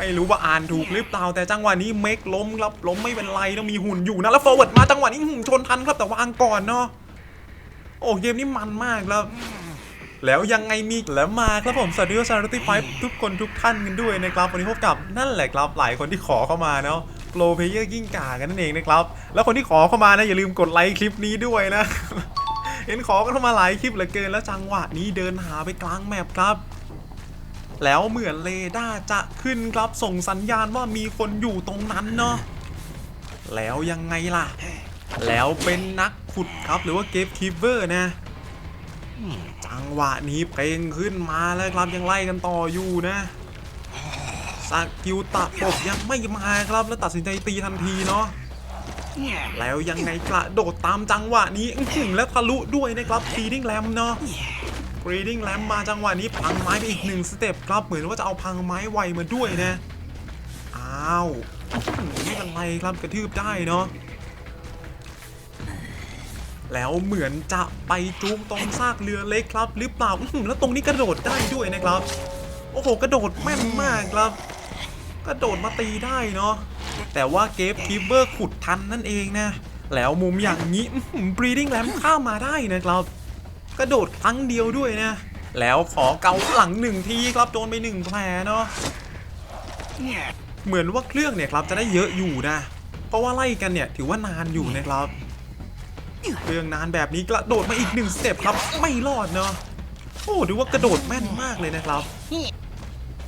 ไม่รู้ว่าอ่านถูกหรือเปล่าแต่จังหวะนี้เมกล้มครับล้มไม่เป็นไรนะมีหุ่นอยู่นะแล้วฟอร์เวิร์ดมาจังหวะนี้หืมชนทันครับแต่วางก่อนเนาะโอ้เกมนี้มันมากแล้วแล้วยังไงมีแล้วมาครับผมสวัสดีว่าชาร์ตี้ไฟทุกคนทุกท่านกันด้วยนะครับวันนี้พบกับนั่นแหละครับหลายคนที่ขอเข้ามาเนาะโปรเพเยอร์กิ้งก่ากันนั่นเองนะครับแล้วคนที่ขอเข้ามานะอย่าลืมกดไลค์คลิปนี้ด้วยนะเห็นขอกันเข้ามาหลายคลิปเหลือเกินแล้วจังหวะนี้เดินหาไปกลางแมปครับ แล้วเหมือนเรดาร์จะขึ้นครับส่งสัญญาณว่ามีคนอยู่ตรงนั้นเนาะแล้วยังไงล่ะ แล้วเป็นนักขุดครับหรือว่าเกฟคีเวอร์นะจังหวะนี้เพลงขึ้นมาแล้วครับยังไล่กันต่ออยู่นะสกิลตะปบยังไม่มาครับแล้วตัดสินใจตีทันทีเนาะแล้วยังไงกระโดดตามจังหวะนี้อื้อหือแล้วทะลุด้วยนะครับฟีดิ้งแลมเนาะ ฟีดิ้งแลมมาจังหวะนี้พังไม้ไปอีกหนึ่งสเต็ปครับเหมือนว่าจะเอาพังไม้ไวมาด้วยนะอ้าวไม่เป็นไรครับกระทืบได้เนาะแล้วเหมือนจะไปจูงตรงซากเรือเล็กครับ หรือเปล่าแล้วตรงนี้กระโดดได้ด้วยนะครับ โอ้โหกระโดดแม่นมากครับ กระโดดมาตีได้เนาะแต่ว่าเกฟคีเบอร์ขุดทันนั่นเองนะ แล้วมุมอย่างนี้บรีดิ้งแลมข้ามาได้นะครับ กระโดดครั้งเดียวด้วยนะ แล้วขอเกาหลังหนึ่งทีครับโดนไปหนึ่งแผลเนาะเหมือนว่าเครื่องเนี่ยครับจะได้เยอะอยู่นะ เพราะว่าไล่กันเนี่ยถือว่านานอยู่นะครับเครื่องนานแบบนี้กระโดดมาอีกหนึ่งสเต็ปครับ ไม่รอดเนาะโอ้ดูว่ากระโดดแม่นมากเลยนะครับ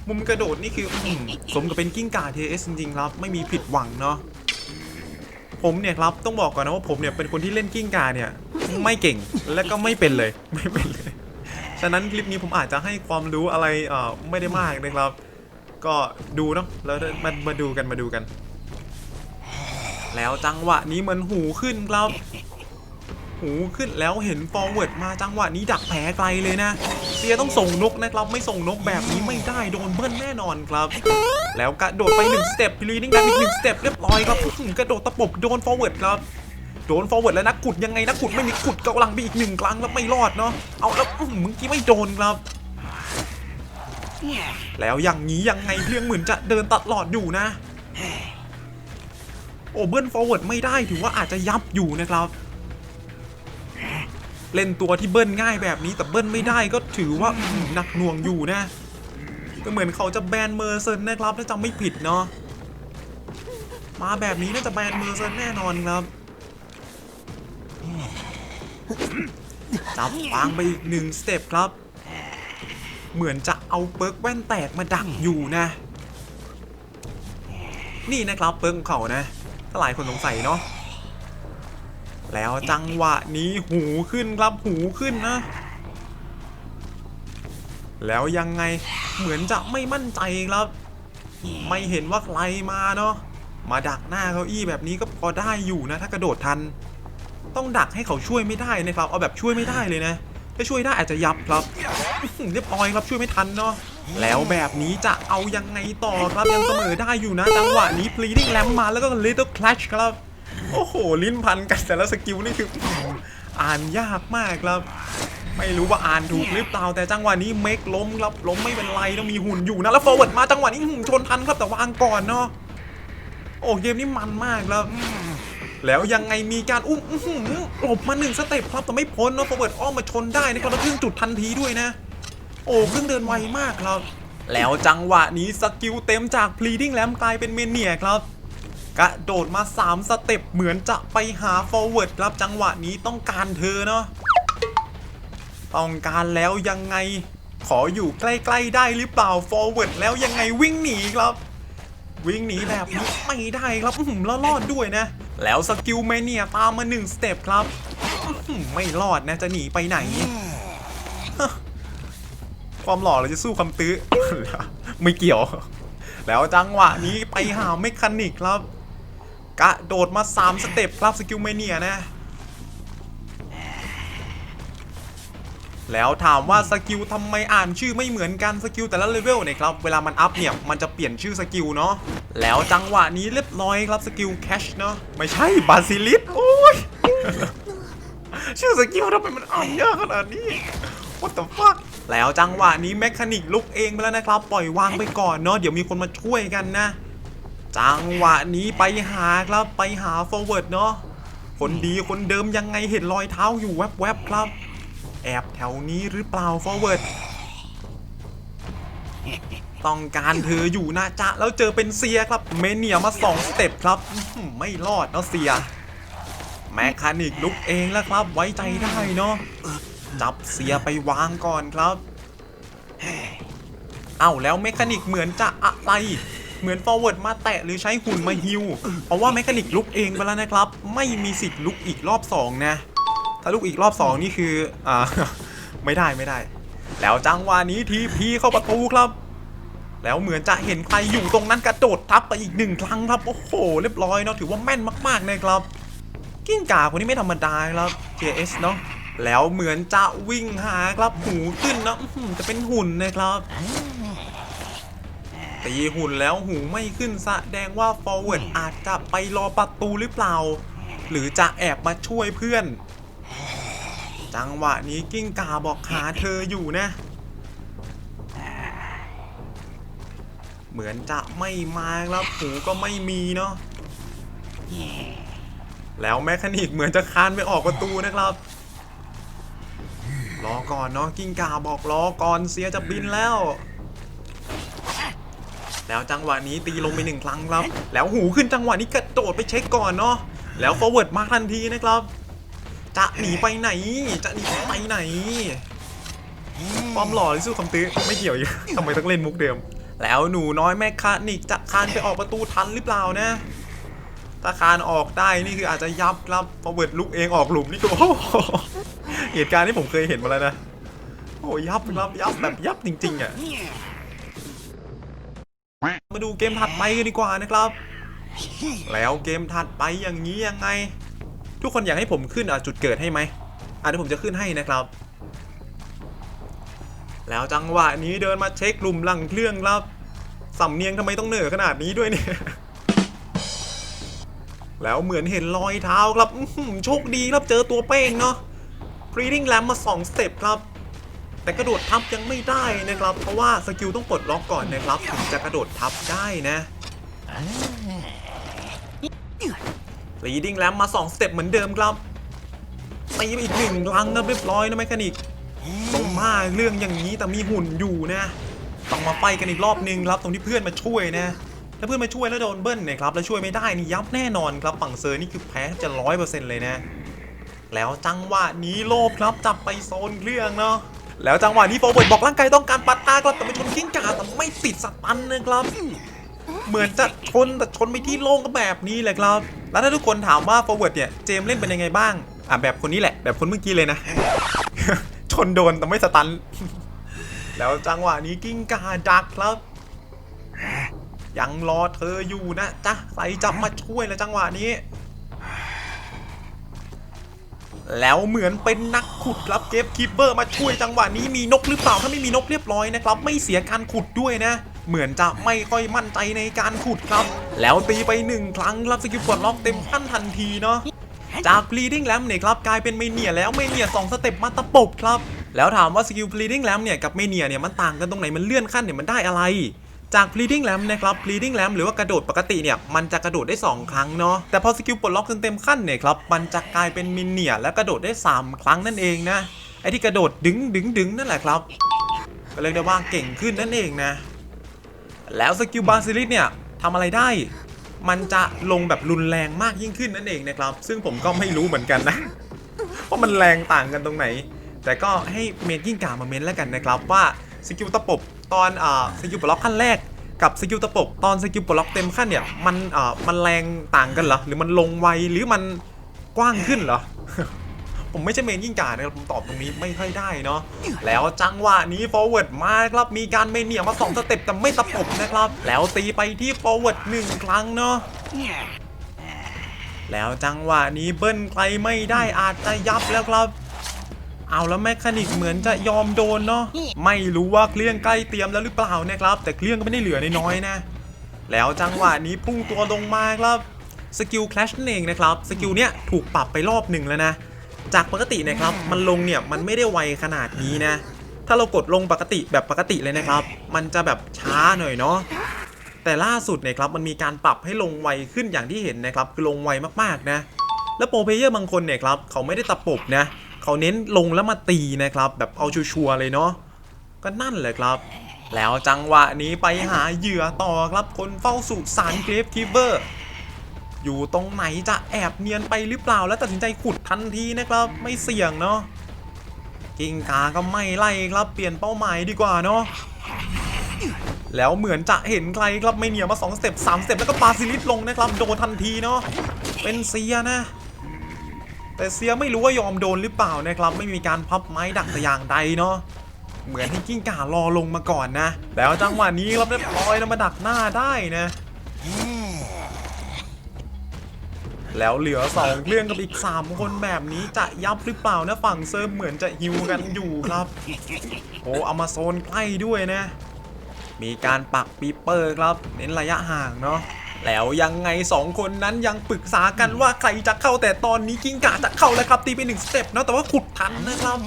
มุมกระโดดนี่คืออสมกับเป็นกิ้งก่า TS จริงๆครับ ไม่มีผิดหวังเนาะผมเนี่ยครับต้องบอกก่อนนะว่าผมเนี่ยเป็นคนที่เล่นกิ้งก่าเนี่ย ไม่เก่งและก็ไม่เป็นเลยไม่เป็นเลยฉะนั้นคลิปนี้ผมอาจจะให้ความรู้อะไรเอ่อไม่ได้มากนะครับ ก็ดูเนาะแล้วมามาดูกันมาดูกัน แล้วจังหวะนี้เหมือนหูขึ้นครับ หูขึ้นแล้วเห็นฟอร์เวิร์ดมาจังหวะนี้ดักแผลไกลเลยนะเซียต้องส่งนกนะครับ ไม่ส่งนกแบบนี้ไม่ได้โดนเบิ้ลแน่นอนครับ แล้วกระโดดไปหนึ่งสเต็ปพลีนิ่งได้อีกหนึ่งสเต็ปเรียบร้อยครับหือกระโดดตะปบโดนฟอร์เวิร์ดครับ ดนฟอร์เวิร์ดแล้วนักขุดยังไงนักขุดไม่มีขุดกาหลังไปอีกหนึ่งครั้งแล้วไม่รอดเนาะเอาแล้วเมื่อกี้ไม่โดนครับ แล้วอย่างนี้ยังไงเรื่องเหมือนจะเดินตลอดอยู่นะโอ้เบิ้ลฟอร์เวิร์ดไม่ได้ถือว่าอาจจะยับอยู่นะครับ เล่นตัวที่เบิ้ลง่ายแบบนี้แต่เบิ้ลไม่ได้ก็ถือว่าอื้อหือหนักหน่วงอยู่นะก็เหมือนเขาจะแบนเมอร์เซนนะครับถ้าจำไม่ผิดเนาะมาแบบนี้น่าจะแบนเมอร์เซนแน่นอนครับ จับวางไปอีกหนึ่งสเต็ปครับ เหมือนจะเอาเปิร์กแว่นแตกมาดักอยู่นะ นี่นะครับเปิร์กของเขานะถ้าหลายคนสงสัยเนาะแล้วจังหวะนี้หูขึ้นครับหูขึ้นนะ แล้วยังไงเหมือนจะไม่มั่นใจครับ ไม่เห็นว่าใครมาเนาะมาดักหน้าเก้าอี้แบบนี้ก็พอได้อยู่นะ ถ้ากระโดดทัน ต้องดักให้เขาช่วยไม่ได้นะครับ เอาแบบช่วยไม่ได้เลยนะถ้าช่วยได้อาจจะยับครับเรียบร้อยครับช่วยไม่ทันเนาะแล้วแบบนี้จะเอายังไงต่อครับยังเสมอได้อยู่นะจังหวะนี้ pleading lamp มาแล้วก็ little clash ครับโอ้โห ลิ้นพันกันแต่ละสกิลนี่คืออ่านยากมากครับ ไม่รู้ว่าอ่านถูกหรือเปล่าแต่จังหวะนี้เมกล้มครับล้มไม่เป็นไรต้องมีหุ่นอยู่นะแล้ว forward มาจังหวะนี้อื้อหือชนทันครับแต่วางก่อนเนาะโอ้เกมนี้มันมากครับ แล้วยังไงมีการอุ้มหลบมาหนึ่งสเต็ปครับแต่ไม่พ้นเนาะ forward อ้อมมาชนได้นะครับแล้วเครื่องจุดทันทีด้วยนะ โอ้เครื่องเดินไวมากครับ แล้วจังหวะนี้สกิลเต็มจาก pleading lamp กลายเป็นเมเนียครับกระโดดมา 3 สเต็ปเหมือนจะไปหา forward ครับจังหวะนี้ต้องการเธอเนาะต้องการแล้วยังไงขออยู่ใกล้ ๆ ได้หรือเปล่า forward แล้วยังไงวิ่งหนีครับ วิ่งหนีแบบนี้ไม่ได้ครับแล้วรอดด้วยนะ แล้วสกิลเมเนียตามมาหนึ่งสเต็ปครับ ไม่รอดนะจะหนีไปไหน ความหล่อเราจะสู้คำตื้อ ไม่เกี่ยว แล้วจังหวะนี้ไปหาเมคานิกครับ กระโดดมา 3 สเต็ปครับสกิลเมเนียนะ แล้วถามว่าสกิลทำไมอ่านชื่อไม่เหมือนกันสกิลแต่ละเลเวลเนี่ยครับเวลามันอัพเนี่ยมันจะเปลี่ยนชื่อสกิลเนาะแล้วจังหวะนี้เรียบร้อยครับสกิลแคชเนาะไม่ใช่บาซิลิสโอ้ยชื่อสกิลทำไมมันอ่านยากขนาดนี้ What the fuck แล้วจังหวะนี้แมคานิกลุกเองไปแล้วนะครับ ปล่อยวางไปก่อนเนาะเดี๋ยวมีคนมาช่วยกันนะ จังหวะนี้ไปหาครับไปหา forward เนาะคนดีคนเดิมยังไงเห็นรอยเท้าอยู่แวบๆครับ แอบแถวนี้หรือเปล่า forward ต้องการเธออยู่นะจ๊ะ แล้วเจอเป็นเซียครับ เมเนียมาสองสเต็ปครับ ไม่รอดเนาะเซีย แมคคานิกลุกเองแล้วครับ ไว้ใจได้เนาะจับเสียไปวางก่อนครับ เอ้าแล้วเมคานิกเหมือนจะอะไร เหมือนฟอร์เวิร์ดมาแตะหรือใช้หุ่นมาฮิว เพราะว่าเมคานิกลุกเองไปแล้วนะครับ ไม่มีสิทธิ์ลุกอีกรอบสองนะ ถ้าลุกอีกรอบสองนี่คืออ่าไม่ได้ไม่ได้ แล้วจังหวะนี้ทีพีเข้าประตูครับ แล้วเหมือนจะเห็นใครอยู่ตรงนั้นกระโดดทับไปอีกหนึ่งครั้งครับ โอ้โห เรียบร้อยเนาะถือว่าแม่นมากๆนะครับ กิ้งก่าคนนี้ไม่ธรรมดาครับ JS เนาะแล้วเหมือนจะวิ่งหาครับหูขึ้นนะจะเป็นหุ่นนะครับตีหุ่นแล้วหูไม่ขึ้นแสดงว่า forward อาจจะไปรอประตูหรือเปล่า หรือจะแอบมาช่วยเพื่อน จังหวะนี้กิ้งก่าบอกหาเธออยู่นะ เหมือนจะไม่มาครับหูก็ไม่มีเนาะแล้วแมคานิกเหมือนจะคานไปออกประตูนะครับรอก่อนเนาะกิ้งก่าบอกรอก่อนเสียจะบินแล้ว แล้วจังหวะนี้ตีลงไปหนึ่งครั้งครับ แล้วหูขึ้นจังหวะนี้กระโดดไปเช็คก่อนเนาะแล้ว forward มาทันทีนะครับ จะหนีไปไหน จะหนีไปไหนความหล่อที่สู้คำตื้อไม่เกี่ยวอยู่ทำไมต้องเล่นมุกเดิม แล้วหนูน้อยแมคคานิกจะคานไปออกประตูทันหรือเปล่านะถ้าคานออกได้นี่คืออาจจะยับครับพอเวิร์ดลุกเองออกหลุมนี่ก็เหตุการณ์ที่ผมเคยเห็นมาแล้วนะโอ้ยับครับยับแบบยับจริง ๆอะมาดูเกมถัดไปกันดีกว่านะครับ แล้วเกมถัดไปอย่างนี้ยังไง ทุกคนอยากให้ผมขึ้นอะจุดเกิดให้ไหมอะเดี๋ยวผมจะขึ้นให้นะครับ แล้วจังหวะนี้เดินมาเช็คกลุ่มหลังเครื่องครับสำเนียงทำไมต้องเหนือขนาดนี้ด้วยเนี่ยแล้วเหมือนเห็นรอยเท้าครับโชคดีครับเจอตัวเป้งเนาะ Breeding Lamp มา2สเต็ปครับ แต่กระโดดทับยังไม่ได้นะครับ เพราะว่าสกิลต้องปลดล็อกก่อนนะครับ ถึงจะกระโดดทับได้นะ Breeding Lamp มา 2 สเต็ปเหมือนเดิมครับตีไปอีกหนึ่งครั้งนะเรียบร้อยนะแมคคานิกสมมาเรื่องอย่างนี้แต่มีหุ่นอยู่นะต้องมาไฟกันอีกรอบนึงครับตรงที่เพื่อนมาช่วยนะถ้าเพื่อนมาช่วยแล้วโดนเบิ้ลเนี่ยครับแล้วช่วยไม่ได้นี่ยับแน่นอนครับฝั่งเซอร์นี่คือแพ้จะร้อยเปอร์เซ็นต์เลยนะ แล้วจังหวะนี้โลภครับจับไปโซนเครื่องเนาะแล้วจังหวะนี้โฟร์เวิร์ดบอกร่างกายต้องการปัดตาครับแต่ไปชนกิ้งก่าแต่ไม่ติดสตันนะครับ เหมือนจะชนแต่ชนไปที่โล่งก็แบบนี้แหละครับ แล้วถ้าทุกคนถามว่า forward เนี่ย เจมเล่นเป็นยังไงบ้าง อะแบบคนนี้แหละ แบบคนเมื่อกี้เลยนะ ชนโดนแต่ไม่สตัน แล้วจังหวะนี้กิ้งก่าดักครับ ยังรอเธออยู่นะจ๊ะใส่จับมาช่วยแล้วจังหวะนี้ แล้วเหมือนเป็นนักขุดครับเกฟคีเปอร์มาช่วยจังหวะนี้มีนกหรือเปล่าถ้าไม่มีนกเรียบร้อยนะครับ ไม่เสียการขุดด้วยนะ เหมือนจะไม่ค่อยมั่นใจในการขุดครับ แล้วตีไปหนึ่งครั้งรับสกิลปลดล็อกเต็มขั้นทันทีเนาะจาก bleeding lamp เนี่ยครับกลายเป็นเมเนียแล้วเมเนียสองสเต็ปมาตะปบครับ แล้วถามว่าสกิล bleeding lamp เนี่ยกับเมเนียเนี่ยมันต่างกันตรงไหนมันเลื่อนขั้นเนี่ยมันได้อะไร จาก bleeding lamp นะครับ bleeding lamp หรือว่ากระโดดปกติเนี่ยมันจะกระโดดได้ 2 ครั้งเนาะแต่พอสกิลปลดล็อกจนเต็มขั้นเนี่ยครับมันจะกลายเป็นมินเนียและกระโดดได้ 3 ครั้งนั่นเองนะไอที่กระโดดดึงดึงดึงนั่นแหละครับก็เรียกได้ว่าเก่งขึ้นนั่นเองนะ แล้วสกิลบาซิลิสเนี่ยทำอะไรได้ มันจะลงแบบรุนแรงมากยิ่งขึ้นนั่นเองนะครับ ซึ่งผมก็ไม่รู้เหมือนกันนะว่ามันแรงต่างกันตรงไหน แต่ก็ให้เมนยิ่งกามาเมนแล้วกันนะครับว่าสกิลตะปบตอนอ่าสกิลปลดล็อกขั้นแรกกับสกิลตะปบตอนสกิลปลดล็อกเต็มขั้นเนี่ยมันอ่ามันแรงต่างกันเหรอหรือมันลงไวหรือมันกว้างขึ้นเหรอ ผมไม่ใช่เมนยิ่งกานะครับผมตอบตรงนี้ไม่ค่อยได้เนาะแล้วจังหวะนี้ forward มาครับมีการเมนเนี่ยมาสองสเต็ปแต่ไม่ตะปบนะครับ แล้วตีไปที่ forward หนึ่งครั้งเนาะแล้วจังหวะนี้เบิ้ลใครไม่ได้อาจจะยับแล้วครับเอาแล้วแมคคานิกเหมือนจะยอมโดนเนาะไม่รู้ว่าเครื่องใกล้เตรียมแล้วหรือเปล่านะครับ แต่เครื่องก็ไม่ได้เหลือน้อยนะ แล้วจังหวะนี้พุ่งตัวลงมาครับสกิลคลชนั่นเองนะครับสกิลเนี้ยถูกปรับไปรอบหนึ่งแล้วนะ จากปกตินะครับ มันลงเนี่ยมันไม่ได้ไวขนาดนี้นะ ถ้าเรากดลงปกติแบบปกติเลยนะครับ มันจะแบบช้าหน่อยเนาะแต่ล่าสุดเนี่ยครับมันมีการปรับให้ลงไวขึ้นอย่างที่เห็นนะครับ คือลงไวมากๆนะ แล้วโปรเพลเยอร์บางคนเนี่ยครับเขาไม่ได้ตะปบนะเขาเน้นลงแล้วมาตีนะครับ แบบเอาชัวร์ๆเลยเนาะก็นั่นแหละครับ แล้วจังหวะนี้ไปหาเหยื่อต่อครับคนเฝ้าสุสานเกรฟคิเวอร์ อยู่ตรงไหนจะแอบเนียนไปหรือเปล่าแล้วตัดสินใจขุดทันทีนะครับ ไม่เสี่ยงเนาะกิ้งกาก็ไม่ไล่ครับเปลี่ยนเป้าหมายดีกว่าเนาะแล้วเหมือนจะเห็นใครครับไม่เหนียวมา2สเต็ป3สเต็ปแล้วก็ปาซิลิสลงนะครับโดนทันทีเนาะเป็นเซียนะ แต่เซียไม่รู้ว่ายอมโดนหรือเปล่านะครับ ไม่มีการพับไม้ดักแต่อย่างใดเนาะเหมือนให้กิ้งก่ารอลงมาก่อนนะ แล้วจังหวะนี้ครับเรียบร้อยแล้วมาดักหน้าได้นะ แล้วเหลือสองเครื่องกับอีก 3 คนแบบนี้จะยับหรือเปล่านะฝั่งเซิร์ฟเหมือนจะฮิวกันอยู่ครับ โอ้เอามาโซนใกล้ด้วยนะ มีการปักปีเปอร์ครับ เน้นระยะห่างเนาะแล้วยังไง 2 คนนั้นยังปรึกษากันว่าใครจะเข้าแต่ตอนนี้กิ้งก่าจะเข้าแล้วครับตีไปหนึ่งสเต็ปเนาะแต่ว่าขุดทันนะครับ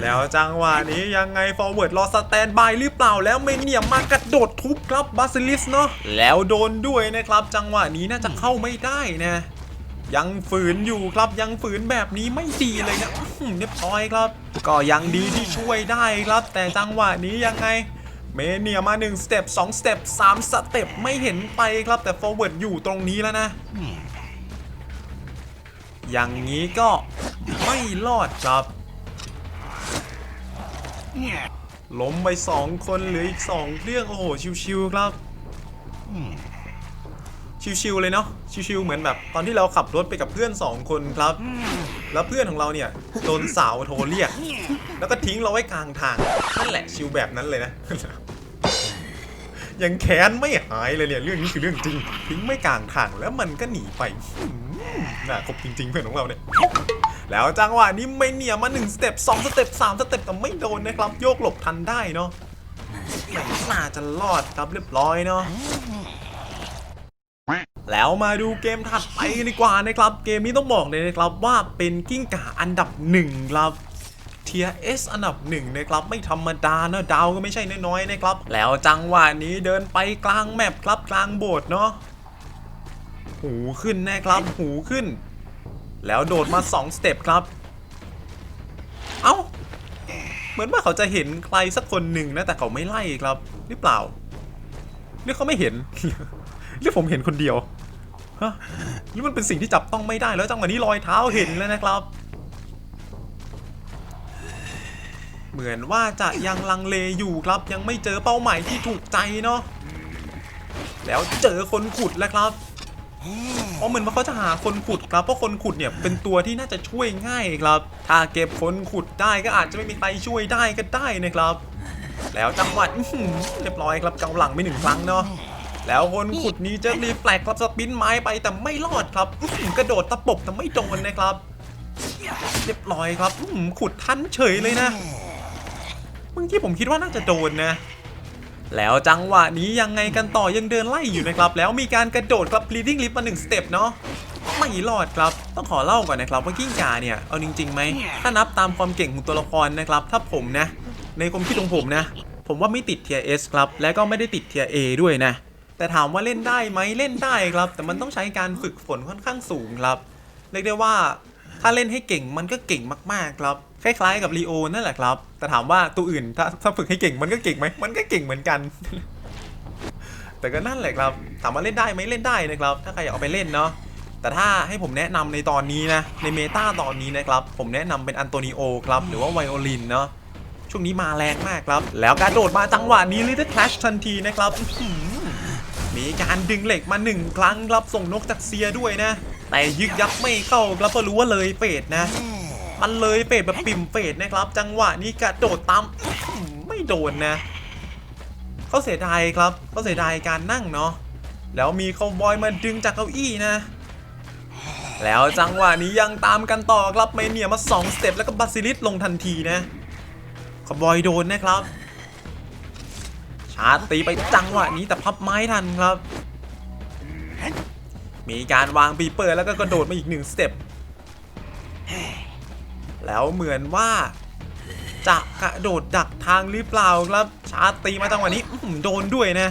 แล้วจังหวะนี้ยังไงฟอร์เวิร์ดรอสแตนบายหรือเปล่าแล้วเมเนียมากระโดดทุบครับบาซิลิสเนาะแล้วโดนด้วยนะครับ จังหวะนี้น่าจะเข้าไม่ได้นะ ยังฝืนอยู่ครับยังฝืนแบบนี้ไม่ดีเลยนะเรียบร้อยครับ ก็ยังดีที่ช่วยได้ครับ แต่จังหวะนี้ยังไงเมเนียมา1สเต็ป2สเต็ป3สเต็ปไม่เห็นไปครับแต่ฟอร์เวิร์ดอยู่ตรงนี้แล้วนะอย่างนี้ก็ไม่รอดครับ ล้มไปสองคนเหลืออีกสองเครื่องโอ้โหชิวๆครับชิวๆเลยเนาะชิวๆเหมือนแบบตอนที่เราขับรถไปกับเพื่อนสองคนครับ แล้วเพื่อนของเราเนี่ยโดนสาวโทรเรียก แล้วก็ทิ้งเราไว้กลางทางนั่นแหละชิวแบบนั้นเลยนะยังแค้นไม่หายเลยเนี่ยเรื่องนี้คือเรื่องจริงทิ้งไม่กลางทางแล้วมันก็หนีไปน่าคบจริง ๆ เพื่อนของเราเนี่ย แล้วจังหวะนี้ไม่เหนียมา1สเต็ป2สเต็ป3สเต็ปแต่ไม่โดนนะครับ โยกหลบทันได้เนาะไม่น่าจะรอดครับเรียบร้อยเนาะแล้วมาดูเกมถัดไปดีกว่านะครับ เกมนี้ต้องบอกเลยนะครับว่าเป็นกิ้งก่าอันดับหนึ่งครับเทียเอสอันดับหนึ่งนะครับ ไม่ธรรมดานะดาวก็ไม่ใช่น้อยๆนะครับ แล้วจังหวะนี้เดินไปกลางแมปครับกลางโบสถ์เนาะหูขึ้นแน่ครับ หูขึ้น แล้วโดดมา 2 สเต็ปครับ เอ้า เหมือนว่าเขาจะเห็นใครสักคนหนึ่งนะ แต่เขาไม่ไล่ครับ หรือเปล่า หรือเขาไม่เห็น หรือผมเห็นคนเดียว ฮะ หรือมันเป็นสิ่งที่จับต้องไม่ได้แล้วจังหวะนี้รอยเท้าเห็นแล้วนะครับ เหมือนว่าจะยังลังเลอยู่ครับ ยังไม่เจอเป้าหมายที่ถูกใจเนาะ แล้วเจอคนขุดแล้วครับ เพราะเหมือนว่าเขาจะหาคนขุดครับ เพราะคนขุดเนี่ยเป็นตัวที่น่าจะช่วยง่ายครับ ถ้าเก็บคนขุดได้ก็อาจจะไม่มีใครช่วยได้ก็ได้นะครับ แล้วจังหวะอื้อหือเรียบร้อยครับเกาหลังไปหนึ่งครั้งเนาะแล้วคนขุดนี้จะรีแฟลกครับสปินไม้ไปแต่ไม่รอดครับกระโดดตะปบแต่ไม่โดนนะครับ เรียบร้อยครับขุดทันเฉยเลยนะเมื่อกี้ผมคิดว่าน่าจะโดนนะ แล้วจังหวะนี้ยังไงกันต่อยังเดินไล่อยู่นะครับ แล้วมีการกระโดดครับ bleeding lip มาหนึ่งสเต็ปเนาะไม่รอดครับ ต้องขอเล่าก่อนนะครับว่ากิ้งก่าเนี่ยเอาจริงๆไหมถ้านับตามความเก่งของตัวละครนะครับ ถ้าผมนะ ในความคิดของผมนะ ผมว่าไม่ติดเทียเอสครับ และก็ไม่ได้ติดเทียเอด้วยนะ แต่ถามว่าเล่นได้ไหมเล่นได้ครับ แต่มันต้องใช้การฝึกฝนค่อนข้างสูงครับเรียกได้ว่า ถ้าเล่นให้เก่งมันก็เก่งมากๆครับคล้ายๆกับลีโอนั่นแหละครับ แต่ถามว่าตัวอื่นถ้าถ้าฝึกให้เก่งมันก็เก่งไหมมันก็เก่งเหมือนกัน แต่ก็นั่นแหละครับ ถามว่าเล่นได้ไหมเล่นได้นะครับ ถ้าใครอยากเอาไปเล่นเนาะแต่ถ้าให้ผมแนะนำในตอนนี้นะในเมตาตอนนี้นะครับ ผมแนะนำเป็นอันโตนิโอครับ หรือว่าไวโอลินเนาะช่วงนี้มาแรงมากครับ แล้วการโดดมาจังหวะนี้ลิทเทิลคลชทันทีนะครับมีการดึงเหล็กมาหนึ่งครั้งครับส่งนกจากเซียด้วยนะ แต่ยึกยักไม่เข้าครับเพราะรู้ว่าเลยเฟดนะ มันเลยเฟดแบบปิ่มเฟดนะครับ จังหวะนี้กระโดดตามอื้อหือไม่โดนนะเขาเสียดายครับเขาเสียดายการนั่งเนาะแล้วมีคาวบอยมาดึงจากเก้าอี้นะ แล้วจังหวะนี้ยังตามกันต่อครับเมเนียมา2สเต็ปแล้วก็บาซิลิสลงทันทีนะคาวบอยโดนนะครับชาร์จตีไปจังหวะนี้แต่พับไม้ทันครับ มีการวางปีเปอร์แล้วก็กระโดดมาอีกหนึ่งสเต็ปแล้วเหมือนว่าจะกระโดดดักทางหรือเปล่าครับชาร์จตีมาจังหวะนี้โดนด้วยนะ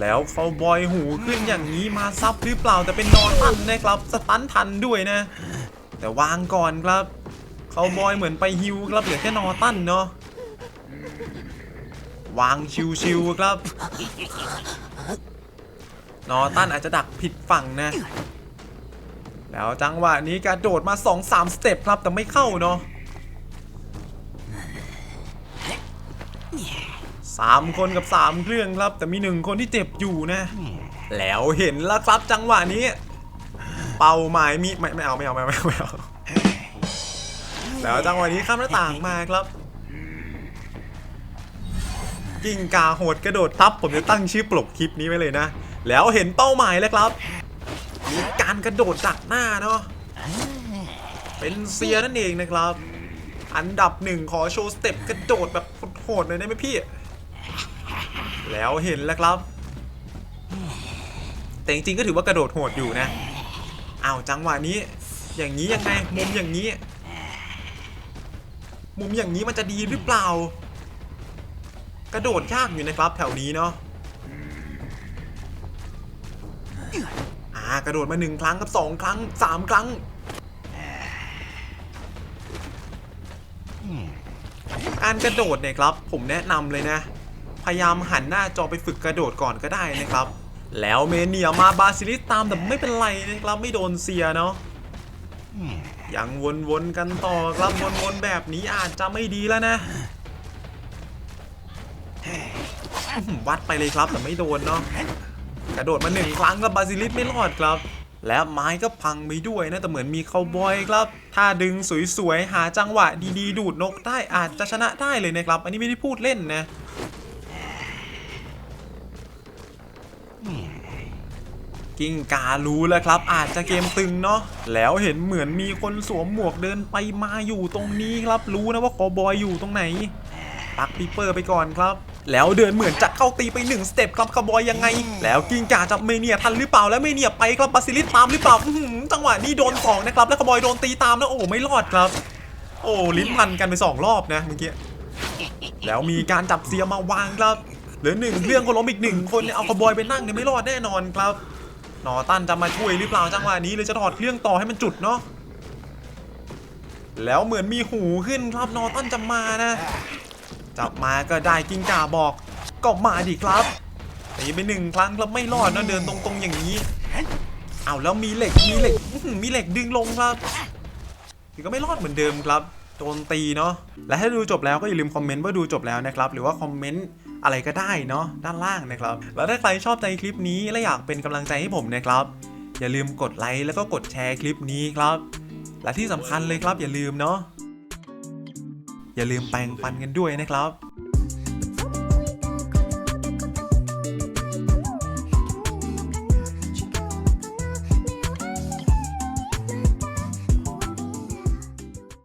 แล้วเขาบอยหูขึ้นอย่างนี้มาซับหรือเปล่าแต่เป็นนอนตันนะครับสตันทันด้วยนะ แต่วางก่อนครับเขาบอยเหมือนไปฮิวครับเหลือแค่นอตันเนาะวางชิวๆครับ นอตันอาจจะดักผิดฝั่งนะ แล้วจังหวะนี้กระโดดมา 2-3 สเต็ปครับแต่ไม่เข้าเนาะสามคนกับ3เครื่องครับ แต่มีหนึ่งคนที่เจ็บอยู่นะ แล้วเห็นแล้วครับจังหวะนี้ เป้าหมายมีไม่ไม่เอาไม่เอาไม่เอาไม่เอาไม่เอาแล้วจังหวะนี้ข้ามหน้าต่างมาครับกิ้งกาโหดกระโดดทับผมจะตั้งชื่อปลกคลิปนี้ไว้เลยนะ แล้วเห็นเป้าหมายแล้วครับ มีการกระโดดดักหน้าเนาะเป็นเซียนั่นเองนะครับ อันดับหนึ่งขอโชว์สเต็ปกระโดดแบบโหดๆเลยได้ไหมพี่ แล้วเห็นแล้วครับ แต่จริงๆก็ถือว่ากระโดดโหดอยู่นะอ้าวจังหวะนี้ อย่างนี้ยังไงมุมอย่างนี้ มุมอย่างนี้มันจะดีหรือเปล่า กระโดดยากอยู่นะครับแถวนี้เนาะากระโดดมาหนึ่งครั้งกับสองครั้งสามครั้งการกระโดดเนี่ยครับ ผมแนะนำเลยนะ พยายามหันหน้าจอไปฝึกกระโดดก่อนก็ได้นะครับ แล้วเมเนียมาบาซิลิสตามแต่ไม่เป็นไรนะครับไม่โดนเสียเนาะยังวนๆกันต่อครับวนๆแบบนี้อาจจะไม่ดีแล้วนะวัดไปเลยครับแต่ไม่โดนเนาะ กระโดดมาหนึ่งครั้งกับบาซิลิสไม่รอดครับ และไม้ก็พังไปด้วยนะแต่เหมือนมีคาวบอยครับ ถ้าดึงสวยๆ หาจังหวะดีๆ ดูดนกได้อาจจะชนะได้เลยนะครับ อันนี้ไม่ได้พูดเล่นนะกิ้งการู้แล้วครับ อาจจะเกมตึงเนาะแล้วเห็นเหมือนมีคนสวมหมวกเดินไปมาอยู่ตรงนี้ครับ รู้นะว่าคอบอยอยู่ตรงไหนปักปีเปอร์ไปก่อนครับ แล้วเดินเหมือนจะเข้าตีไปหนึ่งสเต็ปครับคาร์บอยยังไง แล้วกิ้งก่าจับเมเนียทันหรือเปล่าแล้วเมเนียไปครับบาซิลิสตามหรือเปล่าอื้อหือจังหวะนี้โดนสองนะครับแล้วคาร์บอยโดนตีตามนะโอ้ไม่รอดครับ โอ้ลิ้นพันกันไปสองรอบนะเมื่อกี้แล้วมีการจับเสียมาวางครับเหลือหนึ่งเครื่องก็ล้มอีกหนึ่งคนเนี่ยเอาคาร์บอยไปนั่งเนี่ยไม่รอดแน่นอนครับนอตันจะมาช่วยหรือเปล่าจังหวะนี้เลยจะถอดเครื่องต่อให้มันจุดเนาะแล้วเหมือนมีหูขึ้นครับนอตันจะมานะ จับมาก็ได้กิ้งก่าบอก ก็มาดิครับตีไปหนึ่งครั้งแล้วไม่รอดนะเดินตรงๆอย่างนี้เอาแล้วมีเหล็กมีเหล็กมีเหล็กดึงลงครับนี่ก็ไม่รอดเหมือนเดิมครับโดนตีเนาะและถ้าดูจบแล้วก็อย่าลืมคอมเมนต์ว่าดูจบแล้วนะครับ หรือว่าคอมเมนต์อะไรก็ได้เนาะด้านล่างนะครับ แล้วถ้าใครชอบใจคลิปนี้และอยากเป็นกำลังใจให้ผมนะครับ อย่าลืมกดไลค์แล้วก็กดแชร์คลิปนี้ครับ และที่สำคัญเลยครับอย่าลืมเนาะ อย่าลืมแปรงฟันกันด้วยนะครับ